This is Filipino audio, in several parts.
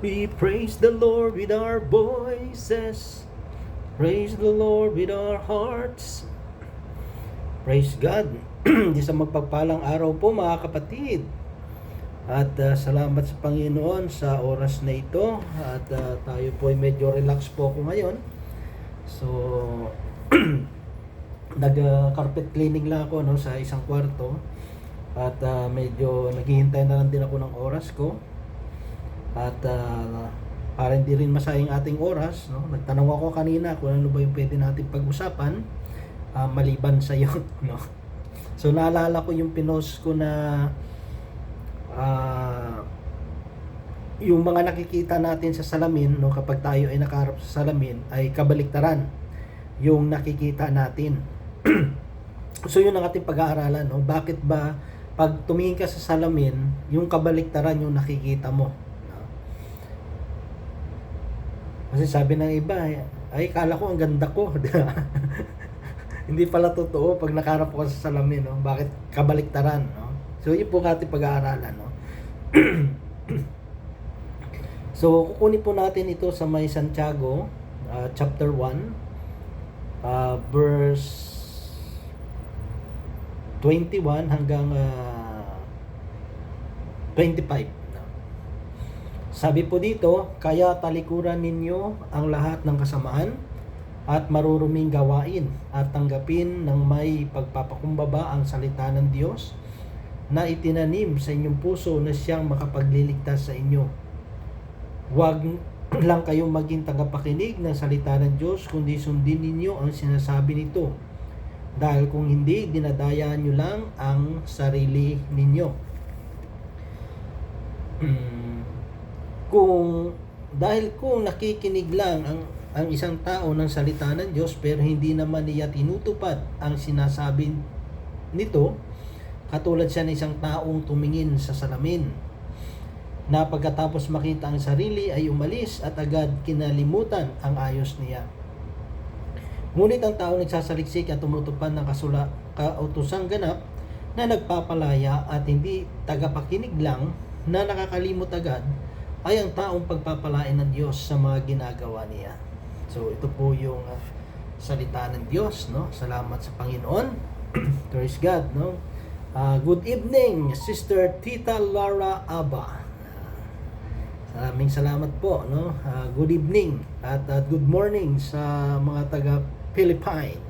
We praise the Lord with our voices. Praise the Lord with our hearts. Praise God. Sa magpagpalang araw po mga kapatid. At uh, salamat sa Panginoon sa oras na ito. At uh, tayo po ay medyo relax po ako ngayon. So, nag-carpet cleaning lang ako no, sa isang kwarto. At uh, medyo naghihintay na lang din ako ng oras ko. At uh, para hindi rin masayang ating oras, no? nagtanong ako kanina kung ano ba yung pwede natin pag-usapan uh, maliban sa yun. No? So naalala ko yung pinost ko na uh, yung mga nakikita natin sa salamin no kapag tayo ay nakaharap sa salamin ay kabaliktaran yung nakikita natin. so yun ang ating pag-aaralan no bakit ba pag tumingin ka sa salamin yung kabaliktaran yung nakikita mo no? Kasi sabi ng iba ay kala ko ang ganda ko. Hindi pala totoo pag nakaharap ko sa salamin no? Bakit kabaliktaran no? So yun po ating pag-aaralan no? So, kukunin po natin ito sa may Santiago, uh, chapter 1, uh, verse 21 hanggang uh, 25. Sabi po dito, kaya talikuran ninyo ang lahat ng kasamaan at maruruming gawain at tanggapin ng may pagpapakumbaba ang salita ng Diyos na itinanim sa inyong puso na siyang makapagliligtas sa inyo Huwag lang kayong maging tagapakinig ng salita ng Diyos, kundi sundin ninyo ang sinasabi nito. Dahil kung hindi, dinadayaan nyo lang ang sarili ninyo. Kung dahil kung nakikinig lang ang ang isang tao ng salita ng Diyos pero hindi naman niya tinutupad ang sinasabi nito, katulad siya ng isang taong tumingin sa salamin na pagkatapos makita ang sarili ay umalis at agad kinalimutan ang ayos niya. Ngunit ang tao nagsasaliksik at tumutupad ng kasula, kautosang ganap na nagpapalaya at hindi tagapakinig lang na nakakalimot agad ay ang taong pagpapalain ng Diyos sa mga ginagawa niya. So ito po yung uh, salita ng Diyos, no? Salamat sa Panginoon. Praise God, no? Uh, good evening, Sister Tita Lara Aba. Maraming salamat po, no? Uh, good evening at uh, good morning sa mga taga Philippine.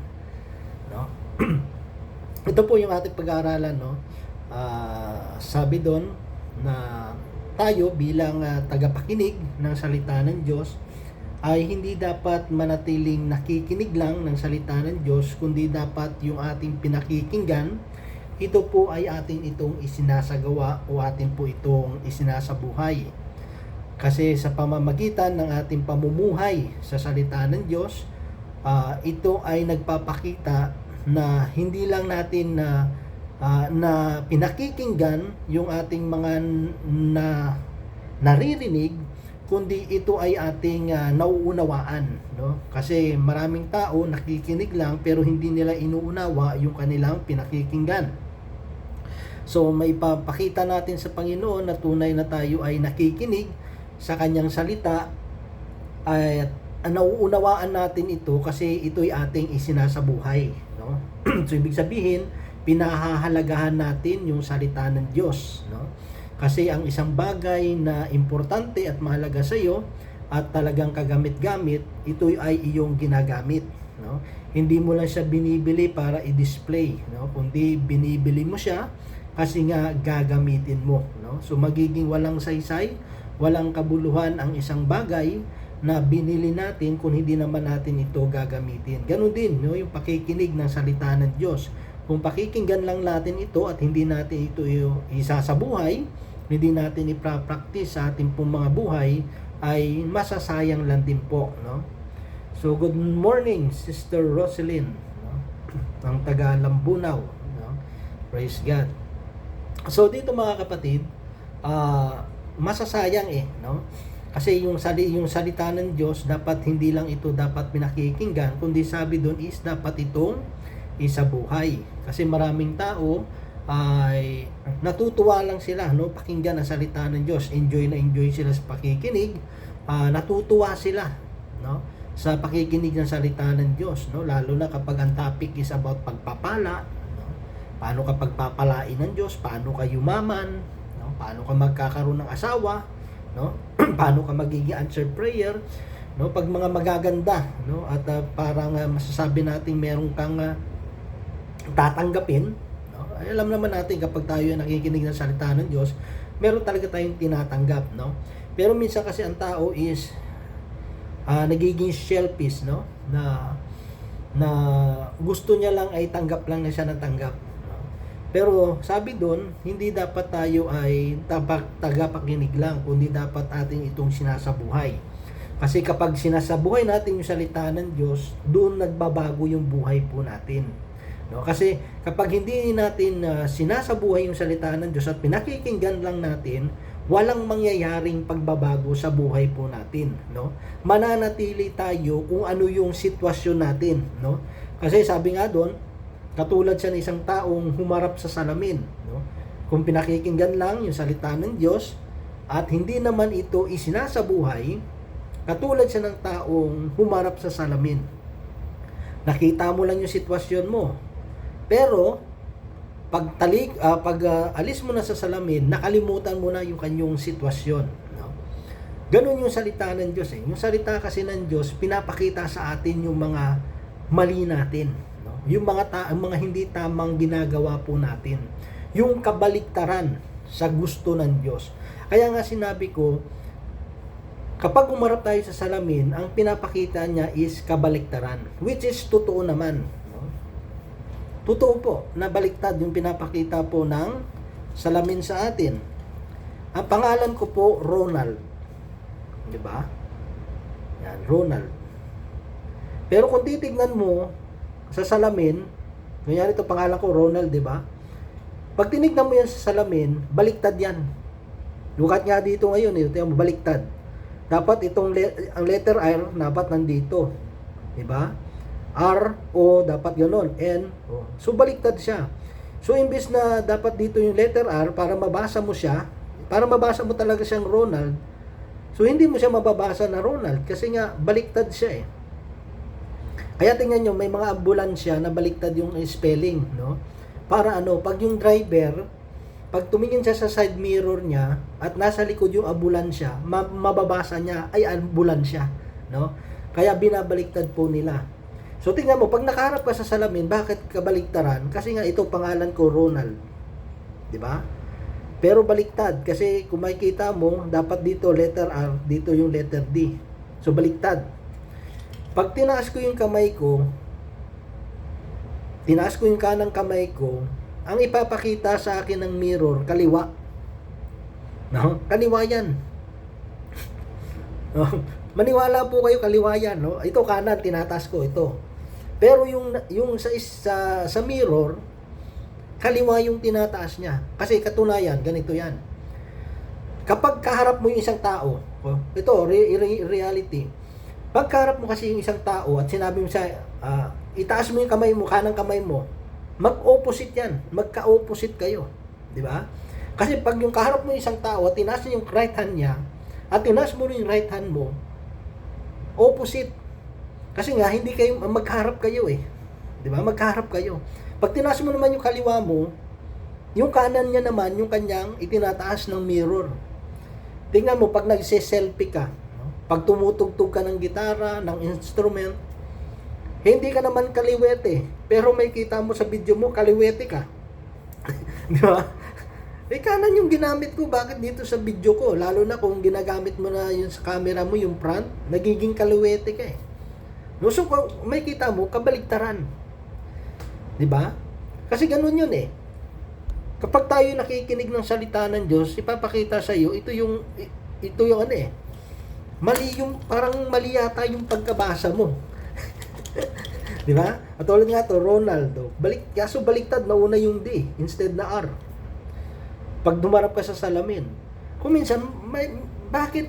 No? Ito po yung ating pag-aaralan, no? Uh, sabi doon na tayo bilang uh, tagapakinig ng salita ng Diyos ay hindi dapat manatiling nakikinig lang ng salita ng Diyos kundi dapat yung ating pinakikinggan ito po ay atin itong isinasagawa o atin po itong isinasabuhay. Kasi sa pamamagitan ng ating pamumuhay sa salita ng Diyos, uh, ito ay nagpapakita na hindi lang natin na uh, na pinakikinggan yung ating mga na naririnig kundi ito ay ating uh, nauunawaan no? Kasi maraming tao nakikinig lang pero hindi nila inuunawa yung kanilang pinakikinggan. So may papakita natin sa Panginoon na tunay na tayo ay nakikinig sa kanyang salita ay uh, nauunawaan natin ito kasi ito'y ating isinasabuhay no? So ibig sabihin pinahahalagahan natin yung salita ng Diyos no? Kasi ang isang bagay na importante at mahalaga sa iyo at talagang kagamit-gamit ito ay iyong ginagamit no? Hindi mo lang siya binibili para i-display no? Kundi binibili mo siya kasi nga gagamitin mo no? So magiging walang saysay walang kabuluhan ang isang bagay na binili natin kung hindi naman natin ito gagamitin. Ganon din, no, yung pakikinig ng salita ng Diyos. Kung pakikinggan lang natin ito at hindi natin ito isa sa buhay, hindi natin ipra-practice sa ating pong mga buhay, ay masasayang lang din po. No? So, good morning, Sister Roselyn, no? ang taga Lambunaw. No? Praise God. So, dito mga kapatid, uh, masasayang eh, no? Kasi yung sali yung salita ng Diyos dapat hindi lang ito dapat pinakikinggan, kundi sabi doon is dapat itong isabuhay. Kasi maraming tao ay natutuwa lang sila no? Pakinggan ang salita ng Diyos. Enjoy na enjoy sila sa pakikinig. Ah, natutuwa sila no? Sa pakikinig ng salita ng Diyos no? Lalo na kapag ang topic is about pagpapala no? paano ka pagpapalain ng Diyos? Paano ka yumaman? No? Paano ka magkakaroon ng asawa? No? Paano ka magiging answered prayer? No? Pag mga magaganda no? At ah, parang ah, masasabi nating meron kang ah, tatanggapin no? Ay alam naman natin kapag tayo ay nakikinig ng salita ng Diyos meron talaga tayong tinatanggap no? Pero minsan kasi ang tao is ah, nagiging selfish no? Na na gusto niya lang ay tanggap lang na siya ng tanggap no? pero sabi doon hindi dapat tayo ay tabak tagapakinig lang kundi dapat ating itong sinasabuhay. Kasi kapag sinasabuhay natin yung salita ng Diyos doon nagbabago yung buhay po natin no kasi kapag hindi natin ah, sinasabuhay yung salita ng Diyos at pinakikinggan lang natin walang mangyayaring pagbabago sa buhay po natin, no? Mananatili tayo kung ano yung sitwasyon natin, no? Kasi sabi nga doon, katulad siya ng isang taong humarap sa salamin, no? Kung pinakikinggan lang yung salita ng Diyos at hindi naman ito isinasabuhay, katulad siya ng taong humarap sa salamin. Nakita mo lang yung sitwasyon mo. Pero pag talik ah, pag ah, alis mo na sa salamin, nakalimutan mo na yung kanyang sitwasyon, no? Ganun yung salita ng Diyos eh. Yung salita kasi ng Diyos pinapakita sa atin yung mga mali natin, no? Yung mga ta- mga hindi tamang ginagawa po natin. Yung kabaliktaran sa gusto ng Diyos. Kaya nga sinabi ko, kapag umarap tayo sa salamin, ang pinapakita niya is kabaliktaran, which is totoo naman? Totoo po, na baliktad yung pinapakita po ng salamin sa atin. Ang pangalan ko po, Ronald. Di ba? Yan, Ronald. Pero kung titignan mo sa salamin, kunyari ito pangalan ko, Ronald, di ba? Pag tinignan mo yan sa salamin, baliktad yan. Lukat nga dito ngayon, ito yung baliktad. Dapat itong le- ang letter R dapat nandito. Di ba? R, O, dapat ganoon. N. So, baliktad siya. So, imbes na dapat dito yung letter R para mabasa mo siya, para mabasa mo talaga siyang Ronald, so hindi mo siya mababasa na Ronald kasi nga baliktad siya eh. Kaya tingnan nyo, may mga ambulansya na baliktad yung spelling, no? Para ano, pag yung driver, pag tumingin siya sa side mirror niya at nasa likod yung ambulansya, ma- mababasa niya ay ambulansya, no? Kaya binabaliktad po nila. So tingnan mo, pag nakaharap ka sa salamin, bakit kabaliktaran? Kasi nga ito pangalan ko Ronald. 'Di ba? Pero baliktad kasi kung makikita mo, dapat dito letter R, dito yung letter D. So baliktad. Pag tinaas ko yung kamay ko, tinaas ko yung kanang kamay ko, ang ipapakita sa akin ng mirror, kaliwa. No? Kaliwa yan. No? Maniwala po kayo kaliwa yan, no? Ito kanan, tinataas ko ito. Pero yung yung sa sa, sa mirror, kaliwa yung tinataas niya. Kasi katunayan, ganito yan. Kapag kaharap mo yung isang tao, oh, ito, re- re- reality. Pag kaharap mo kasi yung isang tao at sinabi mo siya, ah, itaas mo yung kamay mo, kanang kamay mo, mag-opposite yan. Magka-opposite kayo. Di ba? Kasi pag yung kaharap mo yung isang tao at tinaas niya yung right hand niya, at tinaas mo yung right hand mo, opposite. Kasi nga, hindi kayo, magkaharap kayo eh. Di ba? Magkaharap kayo. Pag tinaas mo naman yung kaliwa mo, yung kanan niya naman, yung kanyang itinataas ng mirror. Tingnan mo, pag nagse-selfie ka, pag tumutugtog ka ng gitara, ng instrument, hindi ka naman kaliwete. Pero may kita mo sa video mo, kaliwete ka. Di ba? Eh, kanan yung ginamit ko. Bakit dito sa video ko? Lalo na kung ginagamit mo na yun sa camera mo, yung front, nagiging kaliwete ka eh. No, so, may kita mo, kabaligtaran. Di ba? Kasi ganun yun eh. Kapag tayo nakikinig ng salita ng Diyos, ipapakita sa iyo, ito yung, ito yung ano eh, mali yung, parang mali yata yung pagkabasa mo. Di ba? At tulad nga to, Ronaldo. Balik, kaso baliktad, nauna yung D instead na R. Pag dumarap ka sa salamin. Kung minsan, may, bakit?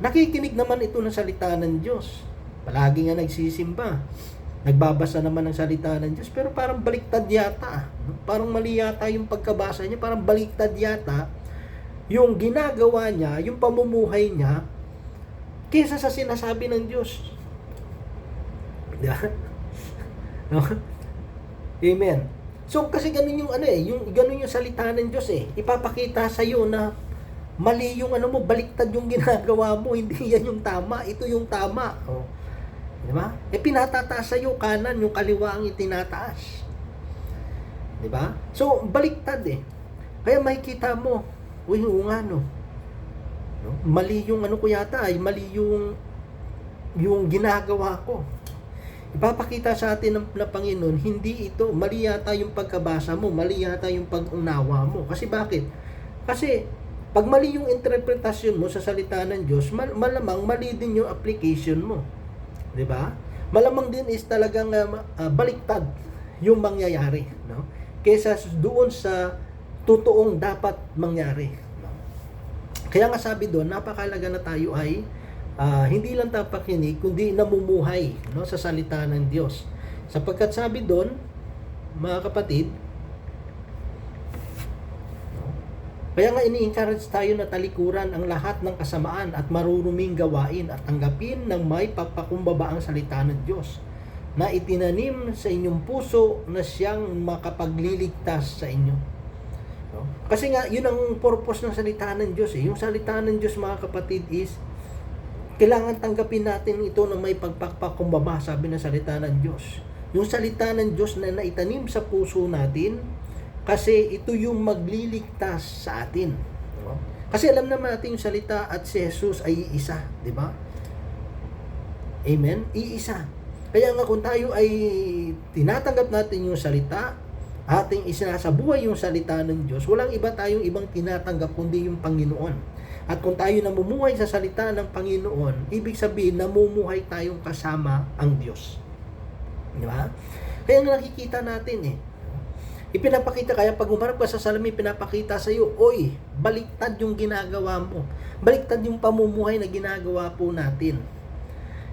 Nakikinig naman ito ng salita ng Diyos. Palagi nga nagsisimba. nagbabasa naman ng salita ng Diyos, pero parang baliktad yata. Parang mali yata yung pagkabasa niya, parang baliktad yata yung ginagawa niya, yung pamumuhay niya, kesa sa sinasabi ng Diyos. Di ba? No? Amen. So kasi ganun yung ano eh, yung ganun yung salita ng Diyos eh. Ipapakita sa iyo na mali yung ano mo, baliktad yung ginagawa mo, hindi yan yung tama, ito yung tama. Oh. Di ba? Eh pinatataas sa iyo kanan, yung kaliwa ang itinataas. Di ba? So baliktad eh. Kaya makikita mo, uy, oo nga no. no? Mali yung ano ko yata, ay mali yung yung ginagawa ko. Ipapakita sa atin ng, ng Panginoon, hindi ito, mali yata yung pagkabasa mo, mali yata yung pag-unawa mo. Kasi bakit? Kasi, pag mali yung interpretasyon mo sa salita ng Diyos, mal- malamang mali din yung application mo. 'Di ba? Malamang din is talagang uh, uh, baliktad yung mangyayari, no? Kaysa doon sa totoong dapat mangyari. Kaya nga sabi doon, napakalaga na tayo ay ah, hindi lang tapakinig, kundi namumuhay no, sa salita ng Diyos. Sapagkat sabi doon, mga kapatid, kaya nga ini-encourage tayo na talikuran ang lahat ng kasamaan at maruruming gawain at tanggapin ng may papakumbaba ang salita ng Diyos na itinanim sa inyong puso na siyang makapagliligtas sa inyo. Kasi nga, yun ang purpose ng salita ng Diyos. Eh. Yung salita ng Diyos, mga kapatid, is kailangan tanggapin natin ito na may pagpakpakumbaba, sabi ng salita ng Diyos. Yung salita ng Diyos na naitanim sa puso natin, kasi ito yung magliligtas sa atin. No? Kasi alam naman natin yung salita at si Jesus ay iisa, di ba? Amen? Iisa. Kaya nga kung tayo ay tinatanggap natin yung salita, ating isinasabuhay yung salita ng Diyos, walang iba tayong ibang tinatanggap kundi yung Panginoon. At kung tayo namumuhay sa salita ng Panginoon, ibig sabihin namumuhay tayong kasama ang Diyos. Di ba? Kaya nga nakikita natin eh. Ipinapakita kaya pag umarap ka sa salamin, pinapakita sa iyo, oy, baliktad yung ginagawa mo. Baliktad yung pamumuhay na ginagawa po natin.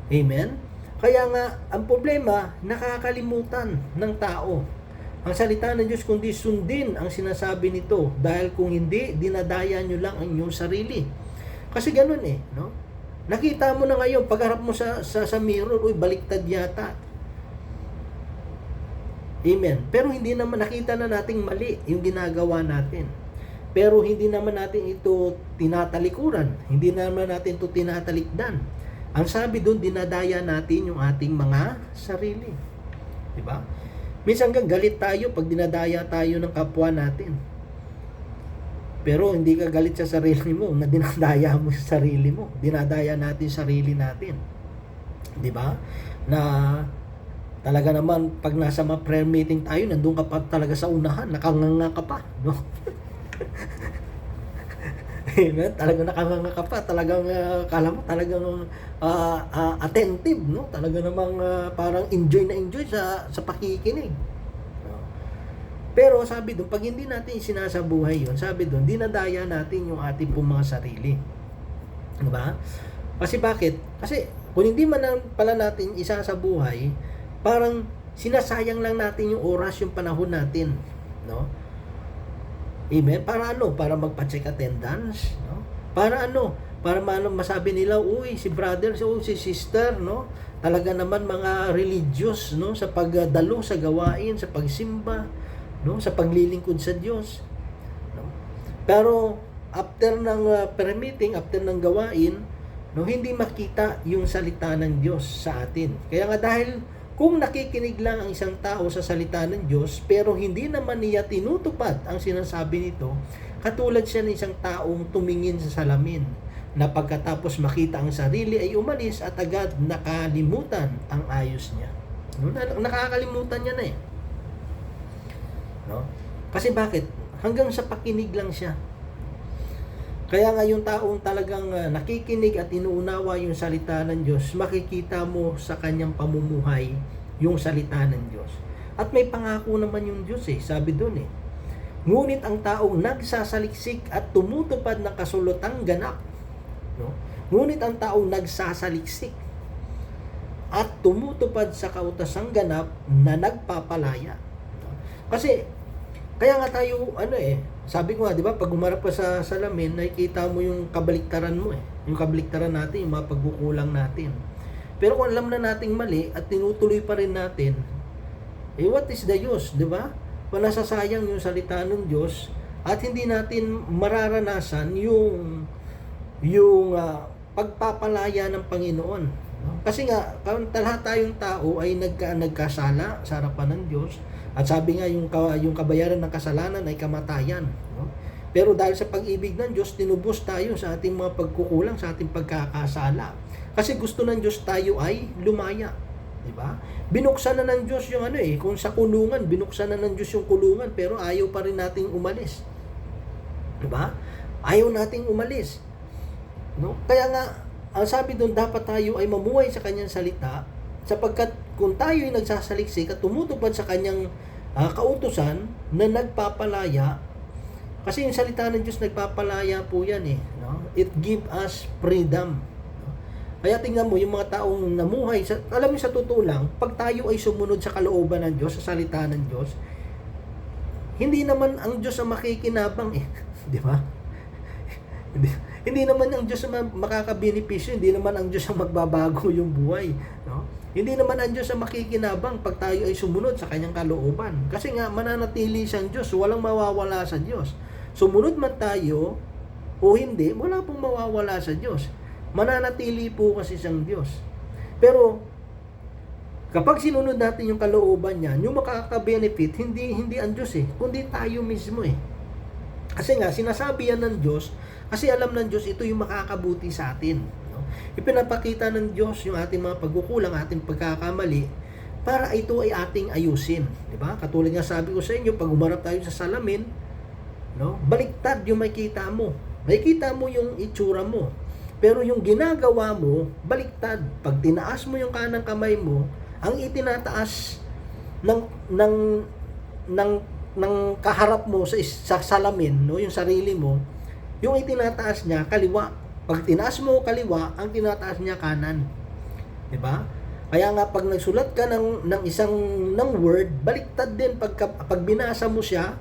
Amen? Kaya nga, ang problema, nakakalimutan ng tao. Ang salita ng Diyos kundi sundin ang sinasabi nito dahil kung hindi, dinadaya nyo lang ang inyong sarili. Kasi ganun eh, no? Nakita mo na ngayon, pagharap mo sa, sa, sa mirror, uy, baliktad yata. Amen. Pero hindi naman nakita na nating mali yung ginagawa natin. Pero hindi naman natin ito tinatalikuran. Hindi naman natin ito tinatalikdan. Ang sabi doon, dinadaya natin yung ating mga sarili. Di ba? Minsan galit tayo pag dinadaya tayo ng kapwa natin. Pero hindi ka galit sa sarili mo na dinadaya mo sa sarili mo. Dinadaya natin sarili natin. Di ba? Na talaga naman pag nasa mga prayer meeting tayo, nandun ka pa talaga sa unahan, nakanganga ka pa, no? Amen. Talagang nakanganga ka pa, talagang uh, kala mo talagang uh, uh, attentive, no? Talaga namang uh, parang enjoy na enjoy sa sa pakikinig. No? Pero sabi doon, pag hindi natin sinasabuhay yun, sabi doon, dinadaya natin yung ating pong mga sarili. Di ba? Kasi bakit? Kasi kung hindi man lang pala natin isa sa buhay, parang sinasayang lang natin yung oras, yung panahon natin, no? Amen? Para ano? Para magpa-check attendance, no? Para ano? Para maano masabi nila, uy, si brother, si, uy, si sister, no? Talaga naman mga religious, no? Sa pagdalo, sa gawain, sa pagsimba, no? Sa paglilingkod sa Diyos. No? Pero after ng uh, prayer meeting, after ng gawain, no, hindi makita yung salita ng Diyos sa atin. Kaya nga dahil kung nakikinig lang ang isang tao sa salita ng Diyos, pero hindi naman niya tinutupad ang sinasabi nito, katulad siya ng isang taong tumingin sa salamin, na pagkatapos makita ang sarili ay umalis at agad nakalimutan ang ayos niya. No? Nakakalimutan niya na eh. No? Kasi bakit? Hanggang sa pakinig lang siya. Kaya nga yung taong talagang uh, nakikinig at inuunawa yung salita ng Diyos, makikita mo sa kanyang pamumuhay yung salita ng Diyos. At may pangako naman yung Diyos eh, sabi doon eh. Ngunit ang taong nagsasaliksik at tumutupad ng kasulutang ganap, no? Ngunit ang taong nagsasaliksik. at tumutupad sa kautasang ganap na nagpapalaya. Kasi, kaya nga tayo, ano eh, sabi ko nga, di ba, pag umarap ka sa salamin, nakikita mo yung kabaliktaran mo eh. Yung kabaliktaran natin, yung mga pagkukulang natin. Pero kung alam na nating mali at tinutuloy pa rin natin, eh what is the use, di ba? Wala sasayang yung salita ng Diyos at hindi natin mararanasan yung yung ah, pagpapalaya ng Panginoon. no? Kasi nga, kung lahat tayong tao ay nagka, nagkasala sa harapan ng Diyos at sabi nga yung, yung kabayaran ng kasalanan ay kamatayan. no? Pero dahil sa pag-ibig ng Diyos, tinubos tayo sa ating mga pagkukulang, sa ating pagkakasala. Kasi gusto ng Diyos tayo ay lumaya. Di ba? Binuksan na ng Diyos yung ano eh, kung sa kulungan, binuksan na ng Diyos yung kulungan, pero ayaw pa rin nating umalis. Di ba? Ayaw nating umalis. No? Kaya nga, ang sabi doon, dapat tayo ay mamuhay sa kanyang salita, sapagkat kung tayo ay nagsasaliksik at tumutupad sa kanyang ah, kautusan na nagpapalaya, kasi yung salita ng Diyos nagpapalaya po yan eh. No? It give us freedom. No? Kaya tingnan mo, yung mga taong namuhay, sa, alam mo sa totoo lang, pag tayo ay sumunod sa kalooban ng Diyos, sa salita ng Diyos, hindi naman ang Diyos ang makikinabang eh. Di ba? hindi, hindi naman ang Diyos ang makakabenepisyo, hindi naman ang Diyos ang magbabago yung buhay. Hindi naman ang Diyos ang makikinabang pag tayo ay sumunod sa kanyang kalooban. Kasi nga, mananatili siyang Diyos, walang mawawala sa Diyos. Sumunod man tayo o hindi, wala pong mawawala sa Diyos. Mananatili po kasi siyang Diyos. Pero, kapag sinunod natin yung kalooban niya, yung makaka-benefit, hindi, hindi ang Diyos eh, kundi tayo mismo eh. Kasi nga, sinasabi yan ng Diyos, kasi alam ng Diyos, ito yung makakabuti sa atin. Ipinapakita ng Diyos yung ating mga pagkukulang, ating pagkakamali, para ito ay ating ayusin. Di ba? Katulad nga sabi ko sa inyo, pag umarap tayo sa salamin, no? baliktad yung makikita mo. Makikita mo yung itsura mo. Pero yung ginagawa mo, baliktad. Pag tinaas mo yung kanang kamay mo, ang itinataas ng ng ng ng kaharap mo sa, sa salamin, no, yung sarili mo, yung itinataas niya kaliwa. Pag tinaas mo kaliwa, ang tinataas niya kanan. 'Di ba? Kaya nga pag nagsulat ka ng ng isang ng word, baliktad din pag pag binasa mo siya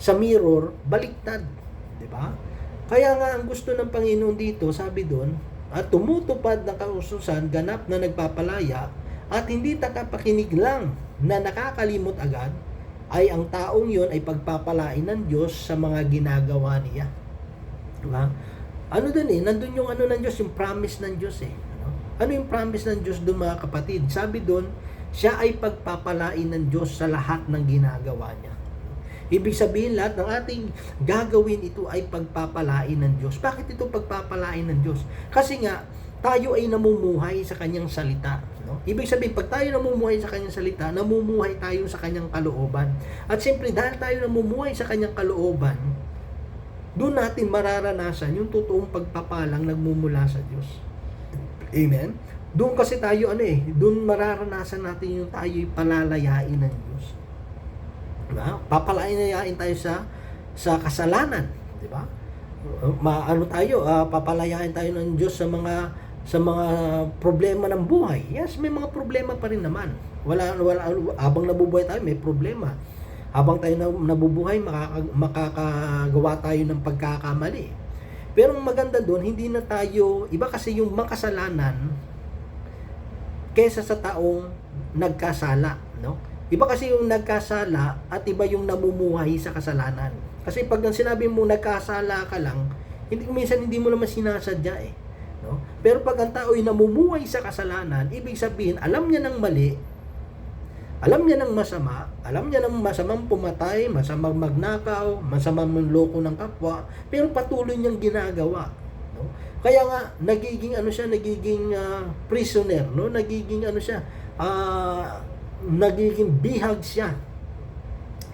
sa mirror, baliktad, 'di ba? Kaya nga ang gusto ng Panginoon dito, sabi doon, at tumutupad ng kaususan ganap na nagpapalaya at hindi takapakinig lang na nakakalimot agad ay ang taong yon ay pagpapalain ng Diyos sa mga ginagawa niya. Diba? Ano dun eh, nandun yung ano ng Diyos, yung promise ng Diyos eh. Ano, ano yung promise ng Diyos doon mga kapatid? Sabi doon, siya ay pagpapalain ng Diyos sa lahat ng ginagawa niya. Ibig sabihin lahat ng ating gagawin ito ay pagpapalain ng Diyos. Bakit ito pagpapalain ng Diyos? Kasi nga, tayo ay namumuhay sa kanyang salita. No? Ibig sabihin, pag tayo namumuhay sa kanyang salita, namumuhay tayo sa kanyang kalooban. At siyempre, dahil tayo namumuhay sa kanyang kalooban, doon natin mararanasan yung totoong pagpapalang nagmumula sa Diyos. Amen? Doon kasi tayo ano eh, doon mararanasan natin yung tayo'y palalayain ng Diyos. Diba? Papalayain tayo sa sa kasalanan, di ba? Maano tayo, ah, papalayain tayo ng Diyos sa mga sa mga problema ng buhay. Yes, may mga problema pa rin naman. Wala wala habang nabubuhay tayo may problema. Habang tayo na- nabubuhay, makaka, makakagawa tayo ng pagkakamali. Pero ang maganda doon, hindi na tayo, iba kasi yung makasalanan kesa sa taong nagkasala, no? Iba kasi yung nagkasala at iba yung namumuhay sa kasalanan. Kasi pag ang sinabi mo nagkasala ka lang, hindi minsan hindi mo naman sinasadya eh, no? Pero pag ang tao ay namumuhay sa kasalanan, ibig sabihin alam niya ng mali, alam niya ng masama, alam niya ng masamang pumatay, masamang magnakaw, masamang manloko ng kapwa, pero patuloy niyang ginagawa. No? Kaya nga, nagiging ano siya, nagiging ah, prisoner, no? Nagiging ano siya, ah, nagiging bihag siya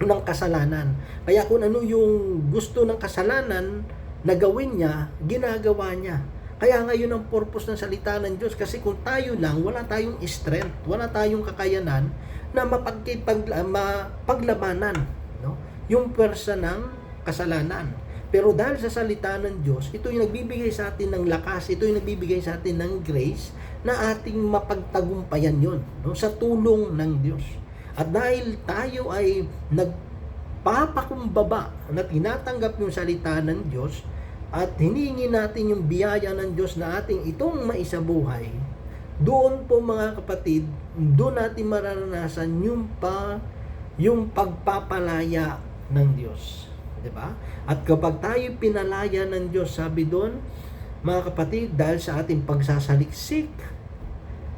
ng kasalanan. Kaya kung ano yung gusto ng kasalanan na gawin niya, ginagawa niya. Kaya ngayon ang purpose ng salita ng Diyos kasi kung tayo lang, wala tayong strength, wala tayong kakayanan na mapaglabanan no? yung pwersa ng kasalanan. Pero dahil sa salita ng Diyos, ito yung nagbibigay sa atin ng lakas, ito yung nagbibigay sa atin ng grace na ating mapagtagumpayan yon no? sa tulong ng Diyos. At dahil tayo ay nagpapakumbaba na tinatanggap yung salita ng Diyos at hinihingi natin yung biyaya ng Diyos na ating itong maisabuhay, doon po mga kapatid, doon natin mararanasan yung pa yung pagpapalaya ng Diyos. 'Di ba? At kapag tayo pinalaya ng Diyos, sabi doon, mga kapatid, dahil sa ating pagsasaliksik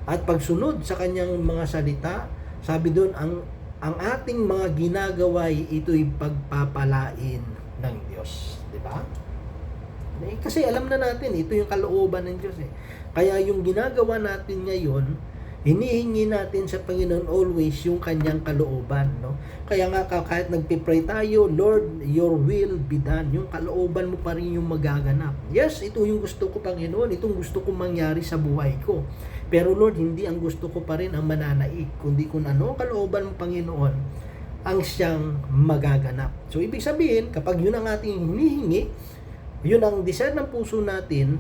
at pagsunod sa kanyang mga salita, sabi doon, ang ang ating mga ginagawa ito'y pagpapalain ng Diyos. 'Di ba? Eh, kasi alam na natin, ito yung kalooban ng Diyos eh. Kaya yung ginagawa natin ngayon, hinihingi natin sa Panginoon always yung kanyang kalooban, no? Kaya nga ka- kahit nagpipray tayo, Lord, your will be done. Yung kalooban mo pa rin yung magaganap. Yes, ito yung gusto ko, Panginoon. Itong gusto kong mangyari sa buhay ko. Pero Lord, hindi ang gusto ko pa rin ang mananaig, kundi kung ano kalooban mo, Panginoon, ang siyang magaganap. So, ibig sabihin, kapag yun ang ating hinihingi, yun ang desire ng puso natin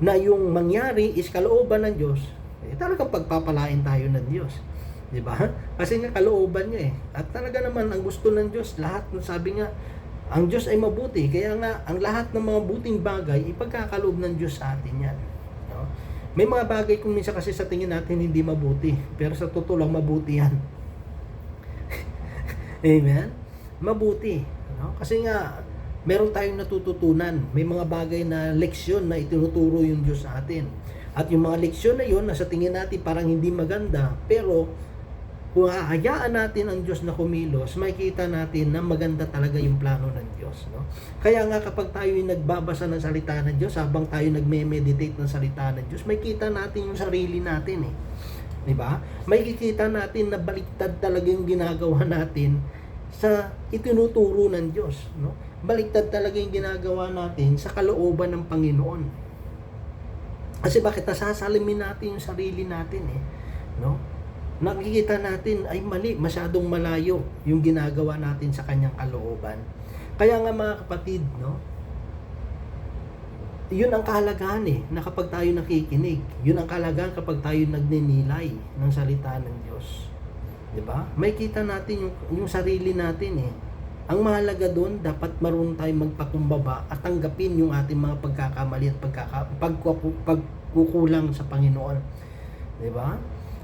na yung mangyari is kalooban ng Diyos, eh, talagang pagpapalain tayo ng Diyos. Di ba? Kasi nga kalooban niya eh. At talaga naman ang gusto ng Diyos, lahat ng sabi nga, ang Diyos ay mabuti. Kaya nga, ang lahat ng mga buting bagay, ipagkakaloob ng Diyos sa atin yan. No? May mga bagay kung minsan kasi sa tingin natin hindi mabuti. Pero sa totoo lang, mabuti yan. Amen? Mabuti. No? Kasi nga, meron tayong natututunan. May mga bagay na leksyon na itinuturo yung Diyos sa atin. At yung mga leksyon na yun, nasa tingin natin parang hindi maganda, pero kung hahayaan natin ang Diyos na kumilos, makikita natin na maganda talaga yung plano ng Diyos. No? Kaya nga kapag tayo yung nagbabasa ng salita ng Diyos, habang tayo nagme-meditate ng salita ng Diyos, makikita natin yung sarili natin eh. Di ba? Makikita natin na baliktad talaga yung ginagawa natin sa itinuturo ng Diyos. No? Baliktad talaga yung ginagawa natin sa kalooban ng Panginoon. Kasi bakit nasasalimin natin yung sarili natin eh. No? Nakikita natin ay mali, masyadong malayo yung ginagawa natin sa kanyang kalooban. Kaya nga mga kapatid, no? Yun ang kahalagahan eh, na kapag tayo nakikinig. Yun ang kahalagahan kapag tayo nagninilay ng salita ng Diyos. 'Di ba? May kita natin yung, yung sarili natin eh. Ang mahalaga doon, dapat marunong tayong magpakumbaba at tanggapin yung ating mga pagkakamali at pagkaka, pagkuku- pagkukulang sa Panginoon. 'Di ba?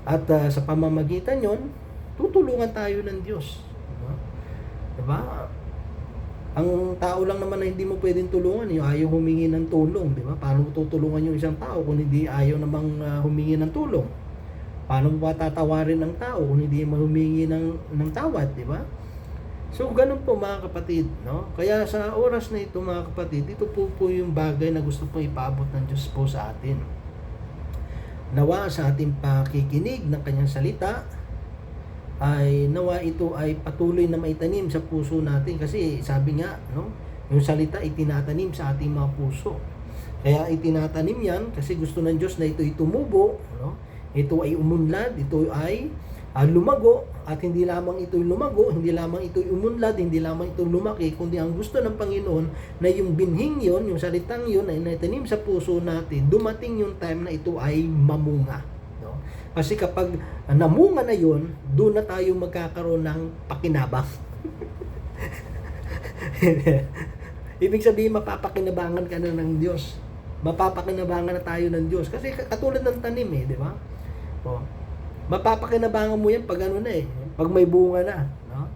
At ah, sa pamamagitan yon, tutulungan tayo ng Diyos. Diba? Diba? Ang tao lang naman na hindi mo pwedeng tulungan, yung ayaw humingi ng tulong, di ba? Paano mo tutulungan yung isang tao kung hindi ayaw namang ah, humingi ng tulong? Paano mo ba tatawarin ang tao kung hindi mo humingi ng, ng tawad, di ba? So, ganun po mga kapatid, no? Kaya sa oras na ito mga kapatid, ito po po yung bagay na gusto po ipaabot ng Diyos po sa atin. Nawa sa ating pakikinig ng kanyang salita, ay nawa ito ay patuloy na maitanim sa puso natin kasi sabi nga no yung salita itinatanim sa ating mga puso kaya itinatanim yan kasi gusto ng Diyos na ito ay tumubo no ito ay umunlad ito ay ah, lumago at hindi lamang ito lumago hindi lamang ito umunlad hindi lamang ito lumaki kundi ang gusto ng Panginoon na yung binhing yon yung salitang yon ay naitanim sa puso natin dumating yung time na ito ay mamunga no kasi kapag namunga na yon, doon na tayo magkakaroon ng pakinabang. Ibig sabihin, mapapakinabangan ka na ng Diyos. Mapapakinabangan na tayo ng Diyos. Kasi katulad ng tanim eh, di ba? O, mapapakinabangan mo yan pag ano na eh, pag may bunga na. No?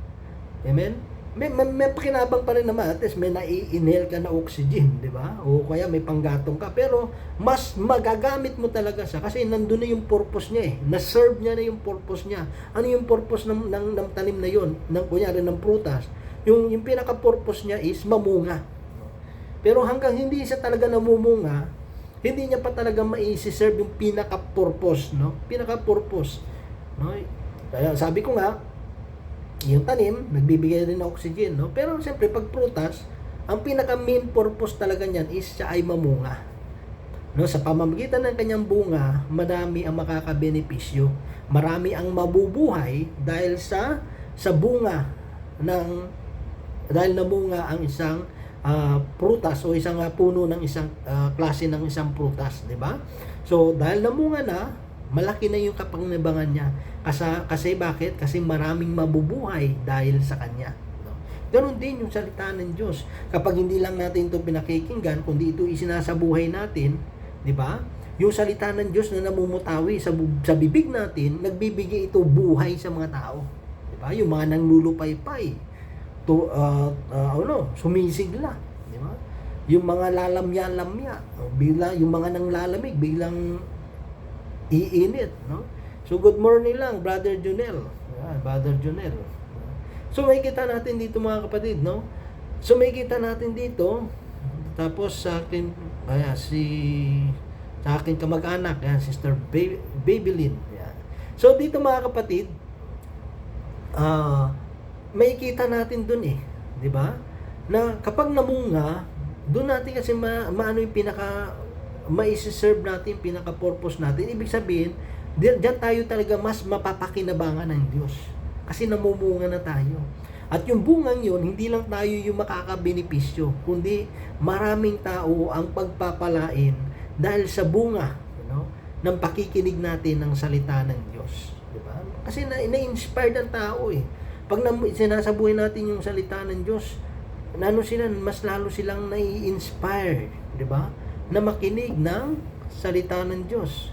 Amen? May, may, may pakinabang pa rin naman, at least may nai-inhale ka na oxygen, di ba? O kaya may panggatong ka. Pero mas magagamit mo talaga siya kasi nandun na yung purpose niya eh. Na-serve niya na yung purpose niya. Ano yung purpose ng, ng, ng tanim na yon ng kunyari ng prutas? Yung, yung pinaka-purpose niya is mamunga. Pero hanggang hindi siya talaga namumunga, hindi niya pa talaga mai-serve yung pinaka-purpose, no? Pinaka-purpose. No? Kaya sabi ko nga, yung tanim, nagbibigay rin ng oxygen, no? Pero siyempre, pag prutas, ang pinaka main purpose talaga niyan is siya ay mamunga. No, sa pamamagitan ng kanyang bunga, madami ang makakabenepisyo. Marami ang mabubuhay dahil sa sa bunga ng dahil namunga ang isang ah, prutas o isang ah, puno ng isang ah, klase ng isang prutas, di ba? So, dahil namunga na, malaki na yung kapangnabangan niya. Kasi, kasi bakit? Kasi maraming mabubuhay dahil sa kanya. No? Ganon din yung salita ng Diyos. Kapag hindi lang natin ito pinakikinggan, kundi ito isinasabuhay natin, di ba? Yung salita ng Diyos na namumutawi sa, sa bibig natin, nagbibigay ito buhay sa mga tao. Di ba? Yung mga nanglulupaypay, to, uh, uh, ano, sumisigla. Di ba? Yung mga lalamya-lamya, o, bigla, yung mga nanglalamig, biglang iinit. No? So, good morning lang, Brother Junel. Yan, Brother Junel. So, may kita natin dito mga kapatid, no? So, may kita natin dito, tapos sa akin, kaya si sa akin kamag-anak, yan, Sister Ba- Babylin. Yan. So, dito mga kapatid, ah may kita natin dun eh, di ba? Na kapag namunga, doon natin kasi ma, maano yung pinaka mai-serve natin, yung pinaka-purpose natin. Ibig sabihin, di- diyan tayo talaga mas mapapakinabangan ng Diyos. Kasi namumunga na tayo. At yung bungang yun, hindi lang tayo yung makakabenepisyo, kundi maraming tao ang pagpapalain dahil sa bunga no, ng pakikinig natin ng salita ng Diyos. Di ba? Kasi na, na-inspired ang tao eh. Pag sinasabuhay natin yung salita ng Diyos, ano sila, mas lalo silang nai-inspire, di ba? Na makinig ng salita ng Diyos.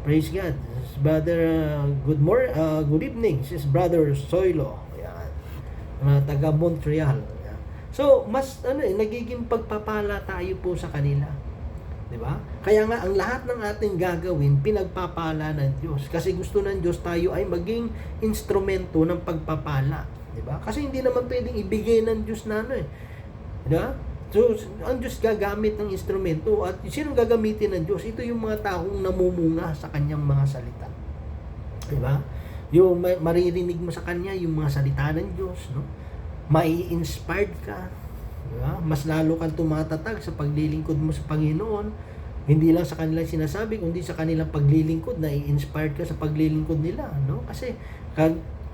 Praise God. This is Brother, uh, good morning, uh, good evening. This is Brother Soilo. Yan. Na taga Montreal. Yan. So, mas ano eh, nagiging pagpapala tayo po sa kanila. 'Di ba? Kaya nga ang lahat ng ating gagawin pinagpapala ng Diyos kasi gusto ng Diyos tayo ay maging instrumento ng pagpapala, 'di ba? Kasi hindi naman pwedeng ibigay ng Diyos na ano eh. 'Di ba? So, ang Diyos gagamit ng instrumento at sino gagamitin ng Diyos? Ito yung mga taong namumunga sa kanyang mga salita. 'Di ba? Yung ma- maririnig mo sa kanya yung mga salita ng Diyos, no? Mai-inspired ka, Di ba? Mas lalo kang tumatatag sa paglilingkod mo sa Panginoon. Hindi lang sa kanilang sinasabi, kundi sa kanilang paglilingkod, na i-inspired ka sa paglilingkod nila. No? Kasi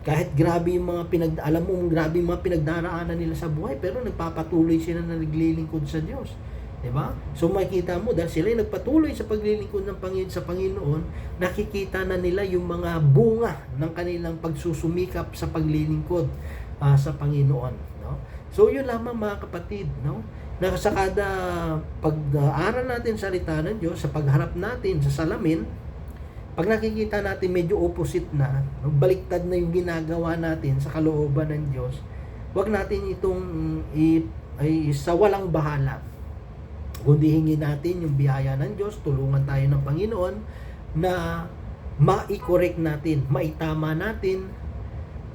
kahit, grabe yung mga pinag alam mo grabe yung mga pinagdaraanan nila sa buhay pero nagpapatuloy sila na naglilingkod sa Diyos. 'Di ba? So makikita mo dahil sila ay nagpatuloy sa paglilingkod ng Panginoon sa Panginoon, nakikita na nila yung mga bunga ng kanilang pagsusumikap sa paglilingkod ah, sa Panginoon, no? So yun lamang mga kapatid, no? Na sa kada pag-aaral natin sa salita ng Diyos, sa pagharap natin sa salamin, pag nakikita natin medyo opposite na, no, baliktad na yung ginagawa natin sa kalooban ng Diyos, wag natin itong i, ay sa walang bahala. Kundi hingin natin yung biyaya ng Diyos, tulungan tayo ng Panginoon na ma-correct natin, maitama natin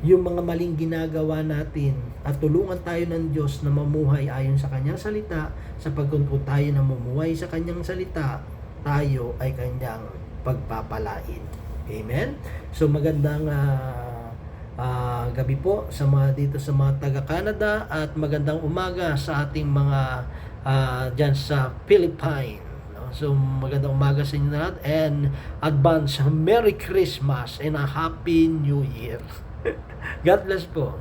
yung mga maling ginagawa natin at tulungan tayo ng Diyos na mamuhay ayon sa kanyang salita sapagkat kung tayo na mamuhay sa kanyang salita tayo ay kanyang pagpapalain. Amen? So magandang ah, ah, gabi po sa mga dito sa mga taga-Canada at magandang umaga sa ating mga ah, dyan sa Philippines. So magandang umaga sa inyo lahat and advance Merry Christmas and a Happy New Year. God bless po.